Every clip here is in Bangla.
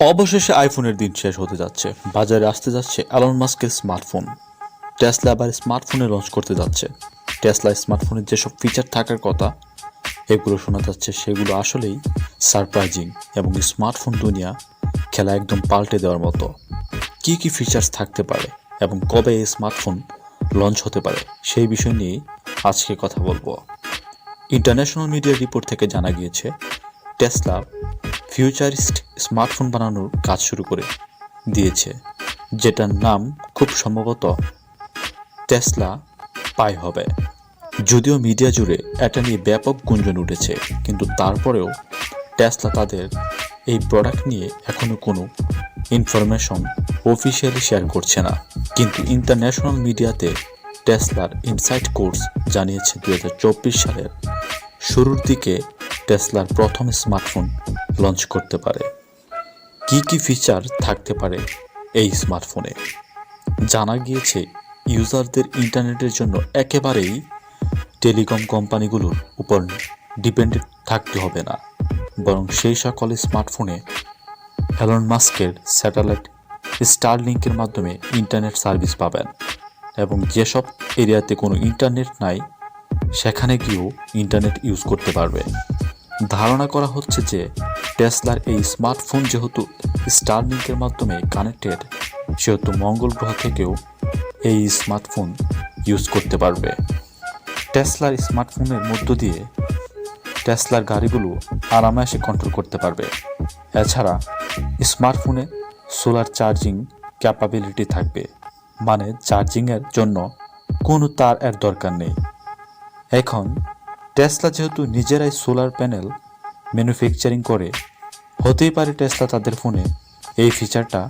অবশেষে আইফোনের দিন শেষ হতে যাচ্ছে। বাজারে আসতে যাচ্ছে অ্যালন মাস্কের স্মার্টফোন টেসলা আবার স্মার্টফোনে লঞ্চ করতে যাচ্ছে। টেসলা স্মার্টফোনের যেসব ফিচার থাকার কথা, এগুলো শোনা যাচ্ছে, সেগুলো আসলেই সারপ্রাইজিং এবং স্মার্টফোন দুনিয়া খেলা একদম পাল্টে দেওয়ার মতো। কি কি ফিচার্স থাকতে পারে এবং কবে এই স্মার্টফোন লঞ্চ হতে পারে, সেই বিষয় নিয়ে আজকে কথা বলব। ইন্টারন্যাশনাল মিডিয়ার রিপোর্ট থেকে জানা গিয়েছে টেসলা ফিউচারিস্ট স্মার্টফোন বানানোর কাজ শুরু করে দিয়েছে, যেটার নাম খুব সম্ভবত টেসলা পাই হবে। যদিও মিডিয়া জুড়ে এটা নিয়ে ব্যাপক গুঞ্জন উঠেছে, কিন্তু তারপরেও টেসলা তাদের এই প্রোডাক্ট নিয়ে এখনও কোনো ইনফরমেশন অফিসিয়ালি শেয়ার করছে না। কিন্তু ইন্টারন্যাশনাল মিডিয়াতে টেসলার ইনসাইট কোর্স জানিয়েছে দু হাজার চব্বিশ সালের শুরুর দিকে টেসলার প্রথম স্মার্টফোন লঞ্চ করতে পারে। কি কি ফিচার থাকতে পারে এই স্মার্টফোনে? জানা গিয়েছে, ইউজারদের ইন্টারনেটের জন্য একেবারেই টেলিকম কোম্পানিগুলোর উপর ডিপেন্ডেন্ট থাকতে হবে না। বরং সেই সকল স্মার্টফোনে অ্যালন মাস্কের স্যাটেলাইট স্টার লিঙ্কের মাধ্যমে ইন্টারনেট সার্ভিস পাবেন এবং যেসব এরিয়াতে কোনো ইন্টারনেট নাই, সেখানে গিয়েও ইন্টারনেট ইউজ করতে পারবে। ধারণা করা হচ্ছে যে টেসলার এই স্মার্টফোন যেহেতু স্টারলিংকের মাধ্যমে কানেক্টেড, সেহেতু মঙ্গল গ্রহ থেকেও এই স্মার্টফোন ইউজ করতে পারবে। টেসলার স্মার্টফোনের মধ্য দিয়ে টেসলার গাড়িগুলো আরামায়াসে কন্ট্রোল করতে পারবে। এছাড়া স্মার্টফোনে সোলার চার্জিং ক্যাপাবিলিটি থাকবে মানে চার্জিংয়ের জন্য কোনো তার এর দরকার নেই। এখন টেসলা যেহেতু নিজেরাই সোলার প্যানেল ম্যানুফ্যাকচারিং করে, হতেই পারে টেসলা তাদের ফোনে এই ফিচারটা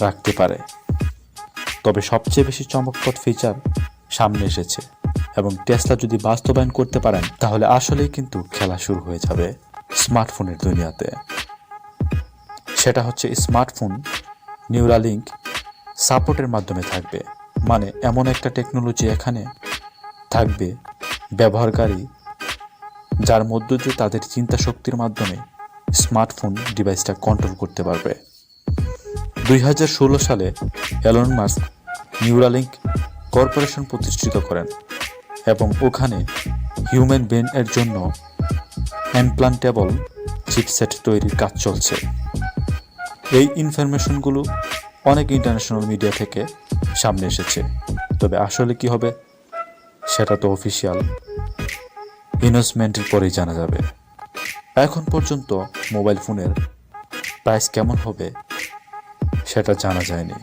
রাখতে পারে। তবে সবচেয়ে বেশি চমকপ্রদ ফিচার সামনে এসেছে এবং টেসলা যদি বাস্তবায়ন করতে পারেন, তাহলে আসলেই কিন্তু খেলা শুরু হয়ে যাবে স্মার্টফোনের দুনিয়াতে। সেটা হচ্ছে স্মার্টফোন নিউরালিঙ্ক সাপোর্টের মাধ্যমে থাকবে। মানে এমন একটা টেকনোলজি এখানে থাকবে, ব্যবহারকারী যার মধ্য দিয়ে তাদের চিন্তা শক্তির মাধ্যমে স্মার্টফোন ডিভাইসটা কন্ট্রোল করতে পারবে। দুই হাজার ষোলো সালে অ্যালন মাস্ক নিউরালিঙ্ক কর্পোরেশন প্রতিষ্ঠিত করেন এবং ওখানে হিউম্যান ব্রেন এর জন্য ইমপ্লান্টেবল চিপসেট তৈরির কাজ চলছে। এই ইনফরমেশনগুলো অনেক ইন্টারন্যাশনাল মিডিয়া থেকে সামনে এসেছে। তবে আসলে কি হবে, সেটা তো অফিসিয়াল ইনভেস্টমেন্টের পরেই জানা যাবে। এখন পর্যন্ত মোবাইল ফোনের প্রাইস কেমন হবে সেটা জানা যায়নি।